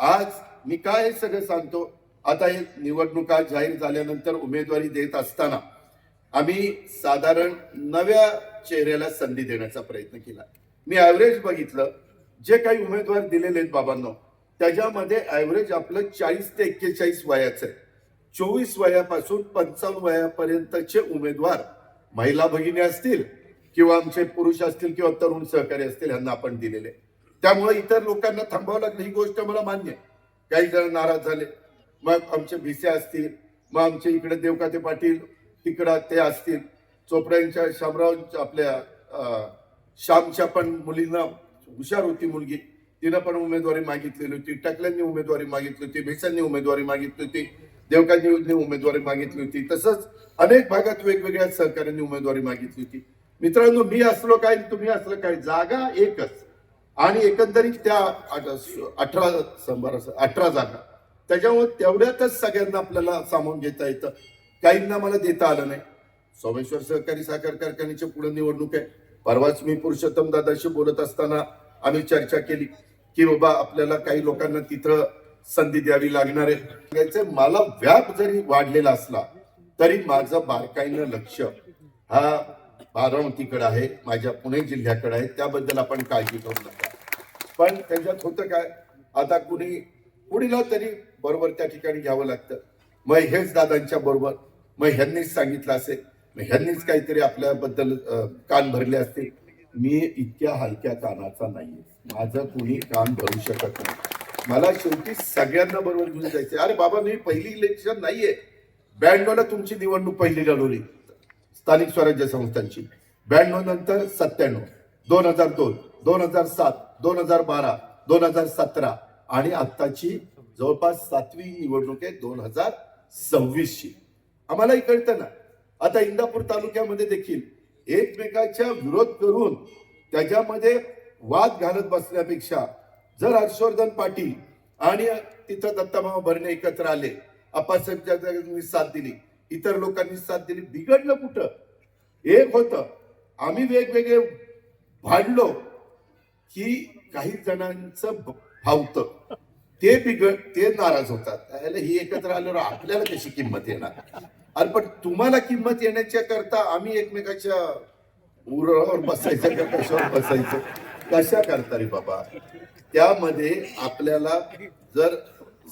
आज मी काय सगळं सांगतो? आता हे निवडणुका जाहीर झाल्यानंतर उमेदवारी देत असताना आम्ही साधारण नव्या चेहऱ्याला संधी देण्याचा प्रयत्न केला. मी ॲव्हरेज बघितलं. जे काही उमेदवार दिलेले आहेत बाबांनो त्याच्यामध्ये ॲव्हरेज आपलं चाळीस ते एक्केचाळीस वयाचं आहे. चोवीस वयापासून पंचावन्न वयापर्यंतचे उमेदवार महिला भगिनी असतील किंवा आमचे पुरुष असतील किंवा तरुण सहकारी असतील यांना आपण दिलेले. त्यामुळे इतर लोकांना थांबावं लागलं ही गोष्ट मला मान्य आहे. काही जण नाराज झाले. मग आमचे भिसे असतील मग आमचे इकडे देवकाते पाटील तिकडं ते असतील. चोपड्यांच्या शामराव आपल्या अं, श्यामच्या पण मुलींना हुशार होती मुलगी. तिनं पण उमेदवारी मागितलेली होती. टकल्यांनी उमेदवारी मागितली होती भिसांनी उमेदवारी मागितली होती देवकांनी उमेदवारी मागितली होती. तसंच अनेक भागात वेगवेगळ्या सहकार्यांनी उमेदवारी मागितली होती. मित्रांनो मी असलो काय तुम्ही असलं काय जागा एकच. आणि एकंदरीत त्या अठ- अठरा शंभर अठरा जागा. त्याच्यामुळे तेवढ्यातच सगळ्यांना आपल्याला सामावून घेता येतं. काहींना मला देता आलं नाही. सोमेश्वर सहकारी साखर कारखान्याच्या पुढे निवडणूक आहे. परवाच मी पुरुषोत्तम दादाशी बोलत असताना आम्ही चर्चा केली की बाबा आपल्याला काही लोकांना तिथं संधी द्यावी लागणार आहे. मला व्याप जरी वाढलेला असला तरी माझं बारकाईनं लक्ष हा बारामतीकडे आहे माझ्या पुणे जिल्ह्याकडे आहे. त्याबद्दल आपण काळजी करू नका. पण त्याच्यात होतं काय? आता कुणी कुणीला तरी बरोबर त्या ठिकाणी घ्यावं लागतं. मग हेच दादांच्या बरोबर. मग ह्यांनीच सांगितलं असेल. मग ह्यांनीच काहीतरी आपल्याबद्दल कान भरले असतील. मी इतक्या हलक्या कानाचा नाहीये. माझं कुणी कान भरू शकत नाही. मला शेवटी सगळ्यांना बरोबर घेऊन जायचं अरे बाबा मी पहिली इलेक्शन नाहीये. ब्याण्णवला तुमची निवडणूक पहिली लढवली. स्थानिक स्वराज्य संस्थांची. ब्याण्णव नंतर सत्त्याण्णव. दोन हजार दोन. दोन हजार सात. दोन हजार बारा दोन हजार सतरा आणि आत्ताची जवळपास सातवी निवडणूक आहे दोन हजार सव्वीसची. आम्हालाही कळतं ना? आता इंदापूर तालुक्यामध्ये देखील एकमेकाच्या विरोध करून त्याच्यामध्ये वाद घालत बसण्यापेक्षा जर हर्षवर्धन पाटील आणि तिथं दत्तामामा भरणे एकत्र आले अप्पासाहेब साथ दिली इतर लोकांनी साथ दिली बिघडलं कुठं? एक होतं आम्ही वेगवेगळे भांडलो की काही जणांचं भावतं. ते बिघड ते नाराज होतात. त्याला ही एकत्र आल्यावर आपल्याला कशी किंमत येणार. अरे पण तुम्हाला किंमत येण्याच्या करता आम्ही एकमेकाच्या उरावर बसायचं का? कशावर बसायचं? कशा करता रे बाबा? त्यामध्ये आपल्याला जर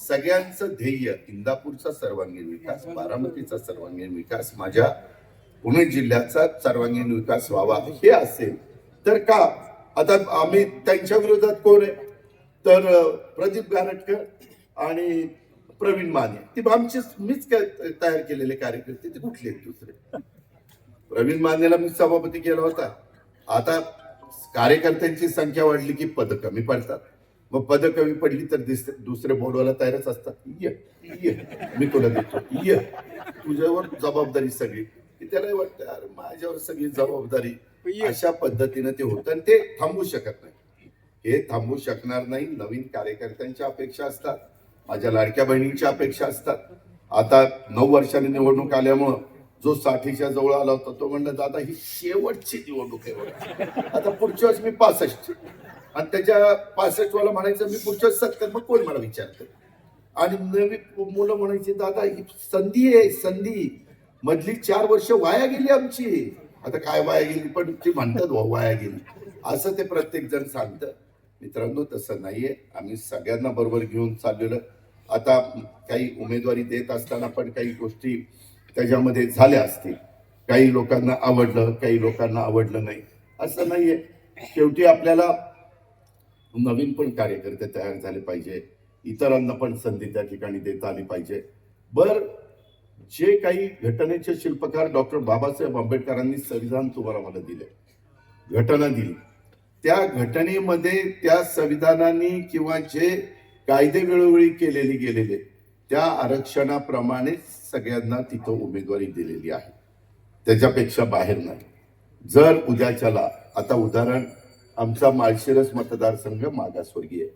सगळ्यांचं ध्येय इंदापूरचा सर्वांगीण विकास बारामतीचा सर्वांगीण विकास माझ्या पुणे जिल्ह्याचा सर्वांगीण विकास व्हावा हे असेल तर का? आता आम्ही त्यांच्या विरोधात कोण आहे? तर प्रदीप गारटकर आणि प्रवीण माने. ती आमची मीच तयार केलेले कार्यकर्ते ते कुठले आहेत दुसरे? प्रवीण मानेला मी सभापती केला होता. आता कार्यकर्त्यांची संख्या वाढली की पद कमी पडतात. मग पद कमी पडली तर दिसते दुसरे बोलवायला तयारच असतात. ये ये मी तुला देतो. ये. तुझ्यावर जबाबदारी सगळी. त्याला वाटतं अरे माझ्यावर सगळी जबाबदारी अशा पद्धतीनं ते होतं आणि ते थांबू शकत नाही. हे थांबू शकणार नाही. नवीन कार्यकर्त्यांच्या अपेक्षा असतात. माझ्या लाडक्या बहिणींच्या अपेक्षा असतात. आता नऊ वर्षांनी निवडणूक आल्यामुळं जो साठीच्या जवळ आला होता तो म्हणला दादा ही शेवटची निवडणूक आहे आता पुढच्या वेळेस मी पासष्ट. आणि त्याच्या पासष्ट वाला म्हणायचं मी पुढच्या वेळेस सत्तर. मग कोण मला विचारतं? आणि नवीन मुलं म्हणायची दादा ही संधी आहे संधी. मधली चार वर्ष वाया गेली आमची. आता काय वाया गेली? पण ती म्हणतात हो, वाया गेली. असं ते प्रत्येक जण सांगतं. मित्रांनो तसं नाहीये. आम्ही सगळ्यांना बरोबर घेऊन चाललेलं. आता काही उमेदवारी देत असताना पण काही गोष्टी त्याच्यामध्ये झाल्या असतील. काही लोकांना आवडलं काही लोकांना आवडलं नाही. असं नाहीये. शेवटी आपल्याला नवीन पण कार्यकर्ते तयार झाले पाहिजे. इतरांना पण संधी त्या ठिकाणी देता आली पाहिजे. बर जे काही घटनेचे शिल्पकार डॉक्टर बाबासाहेब आंबेडकरांनी संविधान तुम्हाला मला दिले घटना दिली. त्या घटनेमध्ये त्या संविधानाने किंवा जे कायदे वेळोवेळी केलेले गेलेले त्या आरक्षणाप्रमाणे सगळ्यांना तिथं उमेदवारी दिलेली आहे. त्याच्यापेक्षा बाहेर नाही. जर उद्याच्याला आता उदाहरण आमचा माळशिरस मतदारसंघ मागासवर्गीय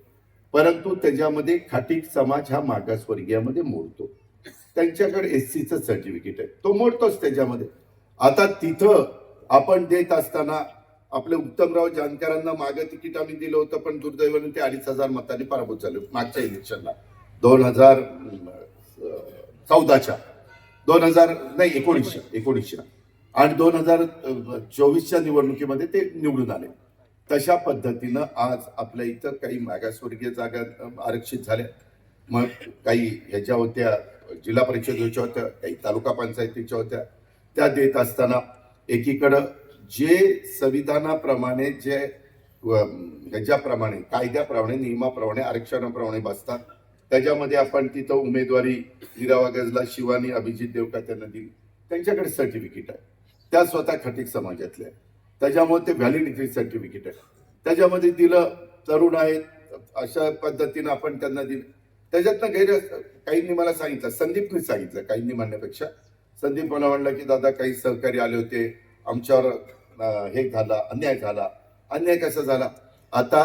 परंतु त्याच्यामध्ये खाटीक समाज हा मागासवर्गीयामध्ये मोडतो. त्यांच्याकडे एस सीचं सर्टिफिकेट आहे. तो मोडतोच त्याच्यामध्ये. आता तिथं आपण देत असताना आपले उत्तमराव जानकरांना मागं तिकीट आम्ही दिलं होतं पण दुर्दैवाने ते अडीच हजार मतांनी पराभूत झाले मागच्या इलेक्शनला दोन हजार चौदाच्या. दोन हजार नाही एकोणीसशे एकोणीसशे आणि दोन हजार चोवीसच्या निवडणुकीमध्ये ते निवडून आले. तशा पद्धतीनं आज आपल्या इथं काही मागासवर्गीय जागा आरक्षित झाल्या. मग काही ह्याच्या होत्या जिल्हा परिषदेच्या होत्या काही तालुका पंचायतीच्या होत्या त्या देत असताना एकीकडं जे संविधानाप्रमाणे जे ह्याच्याप्रमाणे कायद्याप्रमाणे नियमाप्रमाणे आरक्षणाप्रमाणे बसतात त्याच्यामध्ये आपण तिथं उमेदवारी हिरावा गजला शिवानी अभिजित देवका त्यांना दिली. त्यांच्याकडे सर्टिफिकेट आहे. त्या स्वतः खटिक समाजातल्या त्याच्यामुळे ते व्हॅलिडिटी सर्टिफिकेट आहे. त्याच्यामध्ये दिलं तरुण आहेत अशा पद्धतीनं आपण त्यांना दिलं. त्याच्यातनं गैर काहींनी मला सांगितलं संदीपने सांगितलं काहींनी म्हणण्यापेक्षा. संदीप मला म्हणलं की दादा काही सहकारी आले होते. आमच्यावर हे झाला अन्याय झाला. अन्याय कसा झाला? आता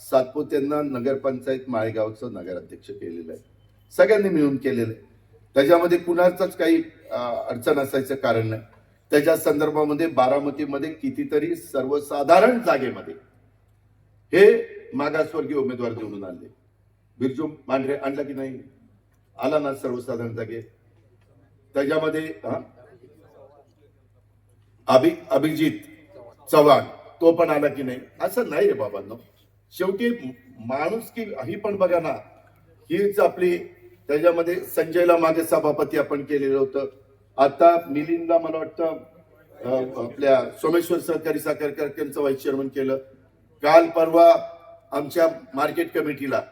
सातपुत्यांना नगरपंचायत माळेगावचं नगराध्यक्ष केलेलं आहे. सगळ्यांनी मिळून केलेलं आहे. त्याच्यामध्ये कुणाचाच काही अडचण असायचं कारण नाही. त्याच्या संदर्भामध्ये बारामतीमध्ये कितीतरी सर्वसाधारण जागेमध्ये हे मागासवर्गीय उमेदवार निवडून आले. बिरजू मांढरे आणला की नाही? आला ना सर्वसाधारण जागे त्याच्यामध्ये अभि अभिजित चव्हाण तो पण आला की नाही? असं नाही रे बाबांनो. शेवटी माणूस की ही पण बघा ना हीच आपली त्याच्यामध्ये संजयला मागे सभापती आपण केलेलं होतं. आता मिलिंदला मला वाटतं आपल्या सोमेश्वर सहकारी साखर कारखान्याचं व्हाईस चेअरमन केलं. काल परवा आमच्या मार्केट कमिटीला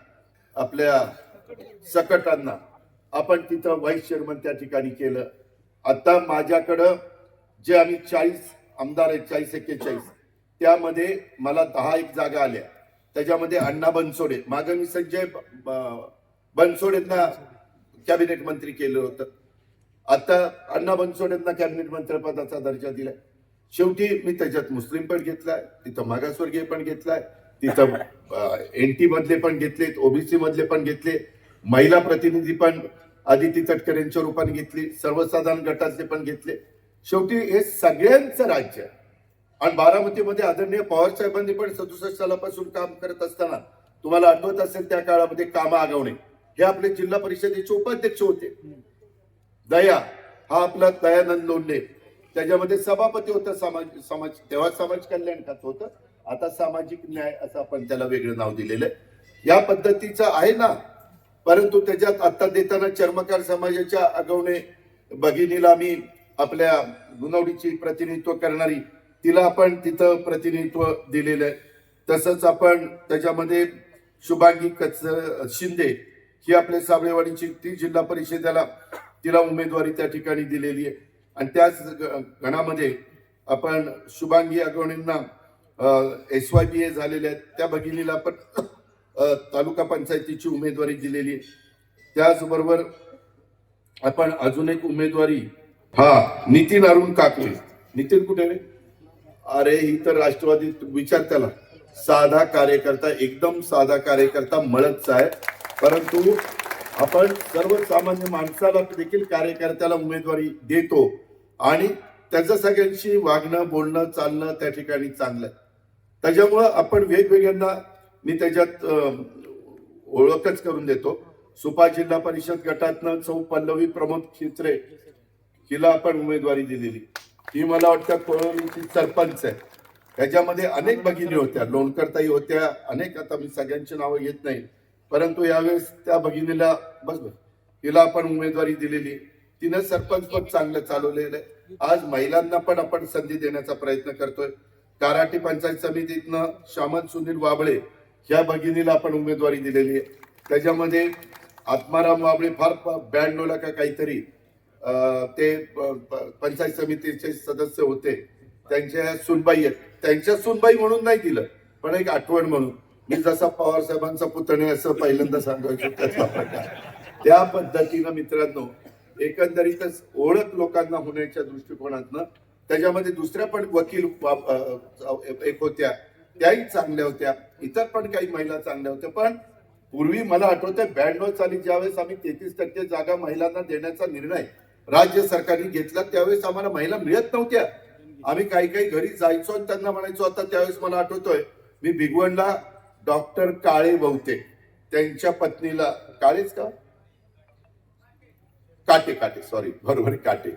आपल्या सकटांना आपण तिथं व्हाईस चेअरमन त्या ठिकाणी केलं. आता माझ्याकडं जे आम्ही चाळीस आमदार आहेत चाळीस एक्केचाळीस त्यामध्ये मला दहा एक जागा आल्या. त्याच्यामध्ये अण्णा बनसोडे मागं मी संजय ब- बनसोडेंना कॅबिनेट मंत्री केलं होतं. आता अण्णा बनसोडेंना कॅबिनेट मंत्रिपदाचा दर्जा दिलाय. शेवटी मी त्याच्यात मुस्लिम पण घेतलाय तिथं मागासवर्गीय पण घेतलाय तिथं एन टी मधले पण घेतलेत ओबीसी मधले पण घेतले महिला प्रतिनिधी पण आदिती तटकर यांच्या रूपाने घेतली सर्वसाधारण गटातले पण घेतले. शेवटी हे सगळ्यांचं राज्य आहे. आणि बारामतीमध्ये आदरणीय पवार साहेबांनी पण सदुसष्ट सालापासून काम करत असताना तुम्हाला आठवत असेल त्या काळामध्ये काम आगवणे. हे आपले जिल्हा परिषदेचे उपाध्यक्ष होते. दया हा आपला दयानंद लोंढे. त्याच्यामध्ये सभापती होता समाज समाज तेव्हा समाज कल्याण खात होतं. आता सामाजिक न्याय असं आपण त्याला वेगळं नाव दिलेलं आहे. या पद्धतीचं आहे ना परंतु त्याच्यात आत्ता देताना चर्मकार समाजाच्या आगवणे भगिनीला आम्ही आपल्या गुणवडीची प्रतिनिधित्व करणारी तिला आपण तिथं प्रतिनिधित्व दिलेलं आहे. तसंच आपण त्याच्यामध्ये शुभांगी कच शिंदे ही आपल्या साबळेवाडीची ती जिल्हा परिषदेला तिला उमेदवारी त्या ठिकाणी दिलेली आहे. आणि त्याच ग- गणामध्ये आपण शुभांगी अगवणींना एस वाय बी ए झालेल्या आहेत. त्या भगिनीला आपण तालुका पंचायतीची उमेदवारी दिलेली आहे. त्याचबरोबर आपण अजून एक उमेदवारी हा नितीन अरुण काकडे नितीन कुठे रे? अरे ही तर राष्ट्रवादी विचार त्याला. साधा कार्यकर्ता एकदम साधा कार्यकर्ता मळतचा आहे परंतु आपण सर्वसामान्य माणसाला देखील कार्यकर्त्याला उमेदवारी देतो. आणि त्याचं सगळ्यांशी वागणं बोलणं चालणं त्या ठिकाणी चांगलं आहे. त्याच्यामुळं आपण वेगवेगळ्यांना मी त्याच्यात ओळखच करून देतो. सुपा जिल्हा परिषद गटातनं चौ पल्लवी प्रमोद खित्रे हिला आपण उमेदवारी दिलेली. ही मला वाटतं कोळवलीची सरपंच आहे. त्याच्यामध्ये अनेक भगिनी होत्या. लोणकरताई होत्या. अनेक आता मी सगळ्यांची नावं घेत नाही. परंतु यावेळेस त्या भगिनीला बस बस तिला आपण उमेदवारी दिलेली. तिनं सरपंच पद चांगलं चालवलेलं आहे. आज महिलांना पण आपण संधी देण्याचा प्रयत्न करतोय. काराटी पंचायत समितीतनं शामन सुनील वाबळे ह्या भगिनीला आपण उमेदवारी दिलेली आहे. त्याच्यामध्ये आत्माराम वाबळे फार ब्याण्णवला का काहीतरी अं, ते पंचायत समितीचे सदस्य होते. त्यांच्या सुनबाई आहेत. त्यांच्या सुनबाई म्हणून नाही दिलं पण एक आठवण म्हणून. मी जसा पवार साहेबांचा पुतणे असं पहिल्यांदा सांगायचो त्याचा प्रकार. त्या पद्धतीनं मित्रांनो एकंदरीतच ओळख लोकांना होण्याच्या दृष्टिकोनातनं त्याच्यामध्ये दुसऱ्या पण वकील एक होत्या. त्याही चांगल्या होत्या. इतर पण काही महिला चांगल्या होत्या. पण पूर्वी मला आठवतंय ब्याण्णव साली ज्यावेळेस आम्ही तेहतीस टक्के जागा महिलांना देण्याचा निर्णय राज्य सरकारने घेतला त्यावेळेस आम्हाला महिला मिळत नव्हत्या. आम्ही काही काही घरी जायचो आणि त्यांना म्हणायचो आता त्यावेळेस मला आठवतोय मी भिगवणला डॉक्टर काळे बहुते त्यांच्या पत्नीला काळेच का? काटे काटे सॉरी बरोबर काटे.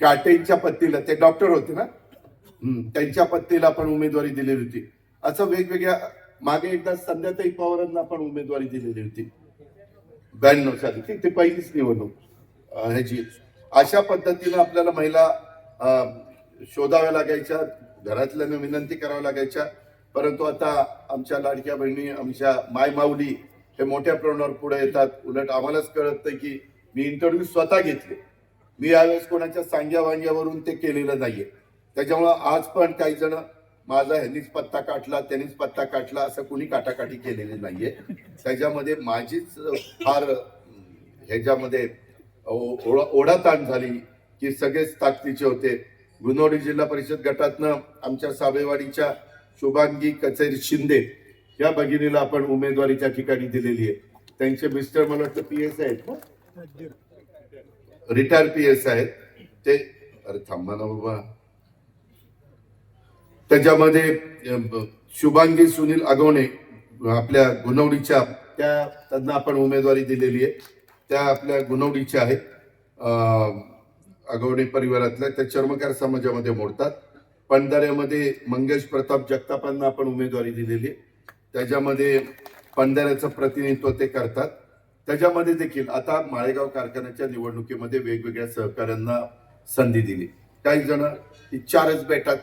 काटेंच्या पत्नीला ते डॉक्टर होते ना? हम्म, त्यांच्या पत्नीला पण उमेदवारी दिलेली होती. असं वेगवेगळ्या मागे एकदा संध्याताई पवारांना आपण उमेदवारी दिलेली होती. ब्याण्णव साली. ती- पहिलीच निवडणूक ह्याची. अशा पद्धतीनं आपल्याला महिला शोधाव्या लागायच्या घरातल्यानं विनंती कराव्या लागायच्या. परंतु आता आमच्या लाडक्या बहिणी आमच्या मायमाऊली हे मोठ्या प्रमाणावर पुढे येतात. उलट आम्हालाच कळत नाही की मी इंटरव्ह्यू स्वतः घेतले. मी यावेळेस कोणाच्या सांग्या वांग्यावरून ते केलेलं नाहीये. त्याच्यामुळं आज पण काही जण माझा ह्यांनीच पत्ता काटला त्यांनीच पत्ता काटला असं कुणी काटाकाटी केलेली नाहीये. त्याच्यामध्ये माझीच फार ह्याच्यामध्ये ओढा ओढाताण झाली की सगळेच ताकदीचे होते. गुणवडी जिल्हा परिषद गटातनं आमच्या साबेवाडीच्या शुभांगी कचेरी शिंदे या भगिनीला आपण उमेदवारी त्या ठिकाणी दिलेली आहे. त्यांचे मिस्टर मला वाटतं पी एस आहेत ना? रिटायर पी एस आहेत. ते अरे थांबा ना बाबा. त्याच्यामध्ये शुभांगी सुनील अगवणे आपल्या गुणवडीच्या त्या त्यांना आपण उमेदवारी दिलेली आहे. त्या आपल्या गुणवडीच्या आहेत. अं, अगवणे परिवारातल्या त्या चर्मकार समाजामध्ये मोडतात. पंधाऱ्यामध्ये मंगेश प्रताप जगतापांना आपण उमेदवारी दिलेली आहे. त्याच्यामध्ये पंधाऱ्याचं प्रतिनिधित्व ते करतात. त्याच्यामध्ये देखील आता माळेगाव कारखान्याच्या निवडणुकीमध्ये वेगवेगळ्या सहकाऱ्यांना संधी दिली. काही जण चारच बेटात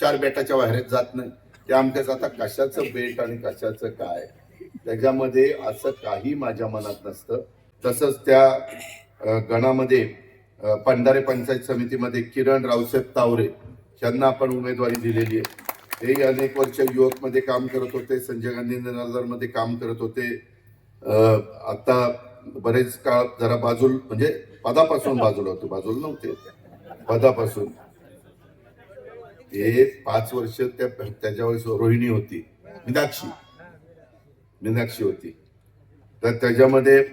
चार बेटाच्या बाहेर जात नाही. ते आमच्या आता कशाचं बेट आणि कशाचं काय? त्याच्यामध्ये असं काही माझ्या मनात नसतं. तसंच त्या गणामध्ये पंधारे पंढारे पंचायत समितीमध्ये किरण रावसाहेब तावरे यांना आपण उमेदवारी दिलेली आहे. हे अनेक वर्ष युवकमध्ये काम करत होते संजय गांधी मध्ये काम करत होते. आता बरेच काळ जरा बाजूल म्हणजे पदापासून बाजूला होते बाजूला नव्हते. पदापासून. ते पाच वर्ष त्या त्याच्यावर रोहिणी होती मीनाक्षी. मीनाक्षी होती. तर त्याच्यामध्ये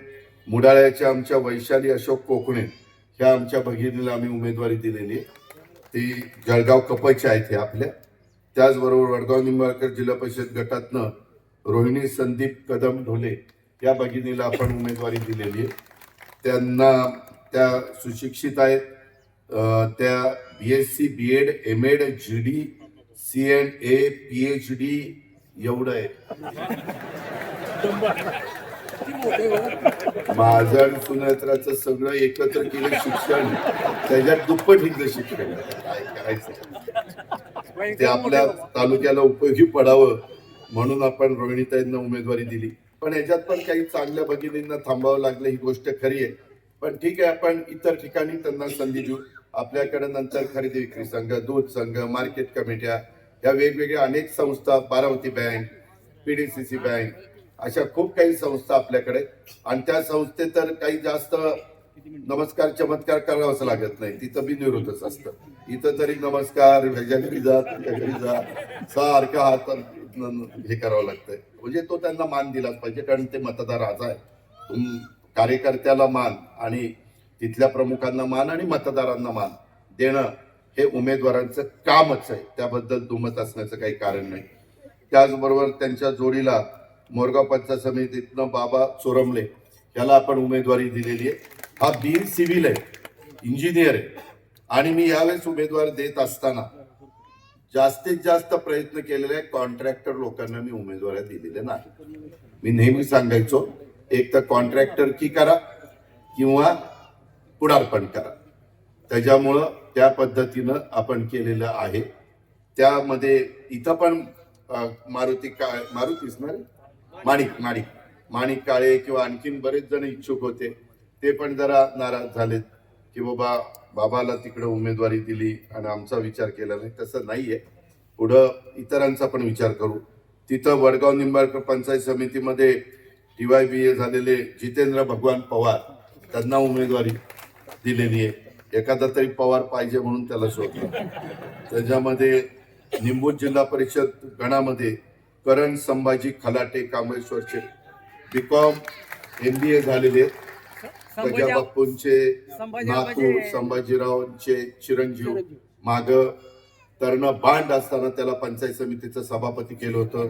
मुडाळ्याच्या आमच्या वैशाली अशोक कोकणे ह्या आमच्या भगिनीला आम्ही उमेदवारी दिलेली आहे. ती जळगाव कपचे आहेत हे आपल्या. त्याचबरोबर वडगाव निंबाळकर जिल्हा परिषद गटातनं रोहिणी संदीप कदम ढोले या भगिनीला आपण उमेदवारी दिलेली आहे. त्यांना त्या सुशिक्षित आहेत. त्या B S C B Ed M Ed G D C N A P H D एवढं आहे. माझं आणि सुनेत्राचं सगळं एकत्र केलं शिक्षण. त्याच्यात दुप्पट हिंद शिक्षण काय करायचं? ते आपल्या तालुक्याला उपयोगी पडावं म्हणून आपण रोहिणीताईंना उमेदवारी दिली. पण याच्यात पण काही चांगल्या भगिनींना थांबावं लागलं ही गोष्ट खरी आहे. पण ठीक आहे आपण इतर ठिकाणी त्यांना संधी देऊ. आपल्याकडे नंतर खरेदी विक्री संघ दूध संघ मार्केट कमिट्या या वेगवेगळ्या अनेक संस्था बारामती बँक पीडीसीसी बँक अशा खूप काही संस्था आपल्याकडे आणि त्या संस्थेत तर काही जास्त नमस्कार चमत्कार करावाच लागत नाही. तिथं बिनविरोधच असतं. इथं तरी नमस्कार ह्याच्या घरी जा घरी जा हात हे करावं लागतंय. म्हणजे तो त्यांना मान दिलाच पाहिजे कारण ते मतदार आज आहे कार्यकर्त्याला मान आणि तिथल्या प्रमुखांना मान आणि मतदारांना मान देणं हे उमेदवारांचं कामच आहे. त्याबद्दल दुमत असण्याचं काही कारण नाही. त्याचबरोबर त्यांच्या जोडीला मोरगाव पंचायत समितीतनं बाबा चोरमले याला आपण उमेदवारी दिलेली आहे. हा बी सिव्हिल आहे इंजिनियर आहे. आणि मी यावेळेस उमेदवार देत असताना जास्तीत जास्त प्रयत्न केलेले कॉन्ट्रॅक्टर लोकांना मी उमेदवाऱ्या दिलेल्या नाही. मी नेहमी सांगायचो एक तर कॉन्ट्रॅक्टर की करा किंवा पुढारपण करा. त्याच्यामुळं त्या पद्धतीनं आपण केलेलं आहे. त्यामध्ये इथं पण मारुती का मारुतीच ना रे? माणिक माणिक. माणिक काळे किंवा आणखीन बरेच जण इच्छुक होते. ते पण जरा नाराज झालेत की बाबा बाबाला तिकडे उमेदवारी दिली आणि आमचा विचार केला नाही. तसं नाहीये. पुढं इतरांचा पण विचार करू. तिथं वडगाव निंबाळकर पंचायत समितीमध्ये डी वाय बी ए झालेले जितेंद्र भगवान पवार त्यांना उमेदवारी दिलेली आहे एखादा तरी पवार पाहिजे म्हणून त्याला शोधलं. त्याच्यामध्ये निंबूज जिल्हा परिषद गणामध्ये Karan Sambhaji Khalate कांबळेश्वरचे B Com M B A झालेले संभाजी नातू संभाजीरावांचे चिरंजीव माग तरण बांड असताना त्याला पंचायत समितीचं सभापती केलं होतं.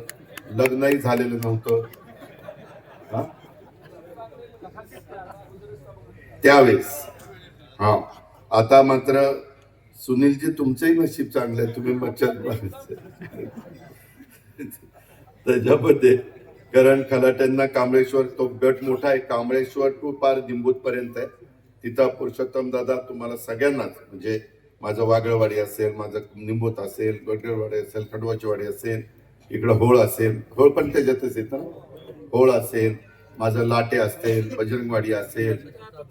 लग्नही झालेलं नव्हतं? त्यावेळेस हा. आता मात्र सुनीलजी तुमचंही नशीब चांगलं आहे तुम्ही मच्छर त्याच्यामध्ये कारण खलाट्यांना कांबळेश्वर तो गट मोठा आहे कांबळेश्वर टू पार दिंबूत पर्यंत आहे. तिथं पुरुषोत्तम दादा तुम्हाला सगळ्यांनाच म्हणजे माझं वागळवाडी असेल माझं निंबूत असेल गडगडवाडी असेल खडवाचीवाडी असेल इकडं होळ असेल होळ पण त्याच्यातच येतं होळ असेल माझं लाटे असेल बजरंगवाडी असेल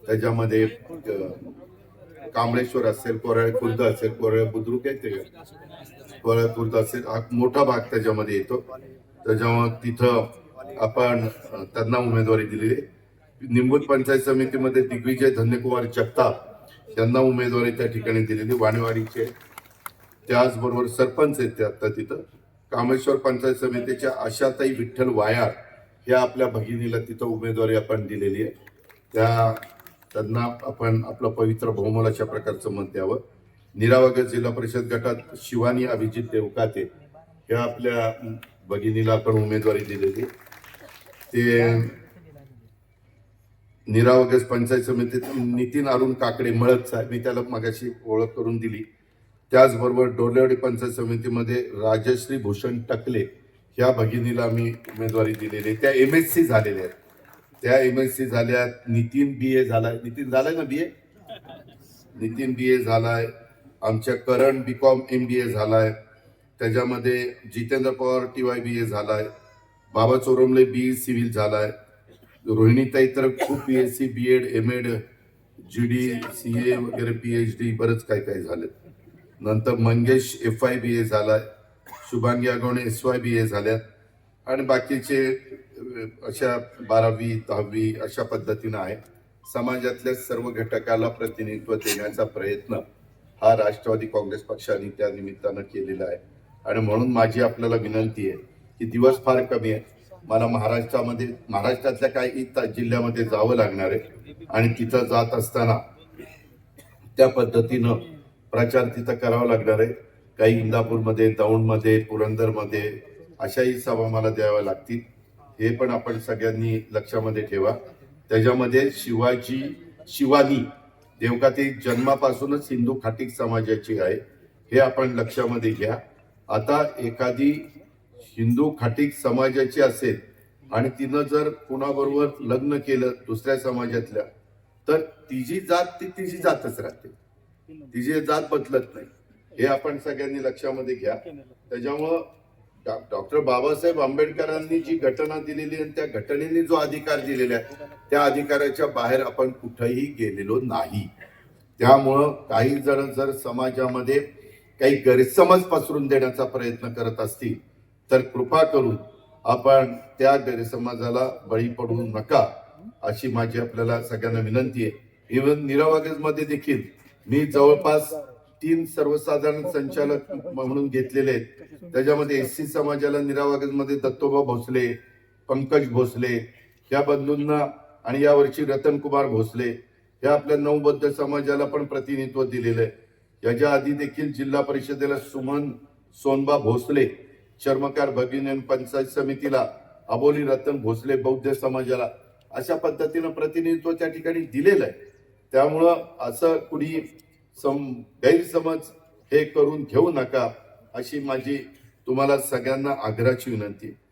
त्याच्यामध्ये कांबळेश्वर असेल कोराळे खुर्द असेल कोराळे बुद्रुक आहे ते. खुर्द असेल हा मोठा भाग त्याच्यामध्ये येतो. त्याच्यामुळे तिथं आपण त्यांना उमेदवारी दिलेली आहे. निंबूत पंचायत समितीमध्ये दिग्विजय धन्यकुमार जगताप यांना उमेदवारी त्या ठिकाणी दिलेली वाणेवाडीचे. त्याचबरोबर सरपंच आहेत ते आता तिथं. कामेश्वर पंचायत समितीच्या आशाताई विठ्ठल वायार या आपल्या भगिनीला तिथं उमेदवारी आपण दिलेली आहे. त्या त्यांना आपण आपलं पवित्र बहुमल अशा प्रकारचं मत द्यावं. निरावगर जिल्हा परिषद गटात शिवानी अभिजित देवकाते ह्या आपल्या भगिनीला आपण उमेदवारी दिलेली. ते निरावगस पंचायत समितीत नितीन अरुण काकडे मळत साहेब मी त्याला मगाशी ओळख करून दिली. त्याचबरोबर डोलेवाडी पंचायत समितीमध्ये राजश्री भूषण टकले ह्या भगिनीला मी उमेदवारी दिलेली. त्या एम एस सी झालेल्या आहेत. त्या एम एस सी झाल्यात नितीन बी ए झालाय. नितीन झालाय ना बी ए नितीन बी ए झालाय. आमच्या करण बी कॉम एम बी ए झालाय. त्याच्यामध्ये Jitendra Pawar T Y B A झालाय. बाबा चोरमले बी सिव्हिल झालाय. रोहिणीताई तर खूप B S C B Ed M Ed G D C A वगैरे पी एच डी बरंच काय काय झालं नंतर Mangesh F I B A झालाय. Shubhangi Agawane S Y B A झाल्यात. आणि बाकीचे अशा बारावी दहावी अशा पद्धतीनं आहे. समाजातल्या सर्व घटकाला प्रतिनिधित्व देण्याचा प्रयत्न हा राष्ट्रवादी काँग्रेस पक्षाने त्या निमित्तानं केलेला आहे. आणि म्हणून माझी आपल्याला विनंती आहे की दिवस फार कमी आहे. मला महाराष्ट्रामध्ये महाराष्ट्रातल्या काही जिल्ह्यामध्ये जावं लागणार आहे. आणि तिथं जात असताना त्या पद्धतीनं प्रचार तिथं करावा लागणार आहे. काही इंदापूरमध्ये दौंडमध्ये पुरंदरमध्ये अशाही सभा मला द्याव्या लागतील. हे पण आपण सगळ्यांनी लक्षामध्ये ठेवा. त्याच्यामध्ये शिवाजी शिवानी देवकाती जन्मापासूनच हिंदू खाटीक समाजाची आहे हे आपण लक्षामध्ये घ्या. आता एखादी हिंदू खाटिक समाजाची असेल आणि तिनं जर कुणाबरोबर लग्न केलं दुसऱ्या समाजातल्या तर तिची जात ती तिची जातच राहते. तिची जात बदलत नाही. हे आपण सगळ्यांनी लक्षामध्ये घ्या. त्याच्यामुळं डॉक्टर बाबासाहेब आंबेडकरांनी जी घटना दिलेली आणि त्या घटनेने जो अधिकार दिलेला आहे त्या अधिकाराच्या बाहेर आपण कुठेही गेलेलो नाही. त्यामुळं काही जण जर समाजामध्ये काही गैरसमज पसरून देण्याचा प्रयत्न करत असतील तर कृपा करून आपण त्या गैरसमजाला बळी पडू नका अशी माझी आपल्याला सगळ्यांना विनंती आहे. इव्हनमध्ये देखील मी जवळपास तीन सर्वसाधारण संचालक म्हणून घेतलेले आहेत. त्याच्यामध्ये एस सी समाजाला मध्ये दत्तोबा भोसले पंकज भोसले या बंधूंना आणि यावर्षी रतन कुमार भोसले या आपल्या नवबद्ध समाजाला पण प्रतिनिधित्व दिलेलं आहे. याच्या आधी देखील जिल्हा परिषदेला सुमन सोनबा भोसले चर्मकार भगिनी पंचायत समितीला अबोली रतन भोसले बौद्ध समाजाला अशा पद्धतीनं प्रतिनिधित्व त्या ठिकाणी दिलेलं आहे. त्यामुळं असं कुणी सम गैरसमज हे करून घेऊ नका अशी माझी तुम्हाला सगळ्यांना आग्रहाची विनंती. आहे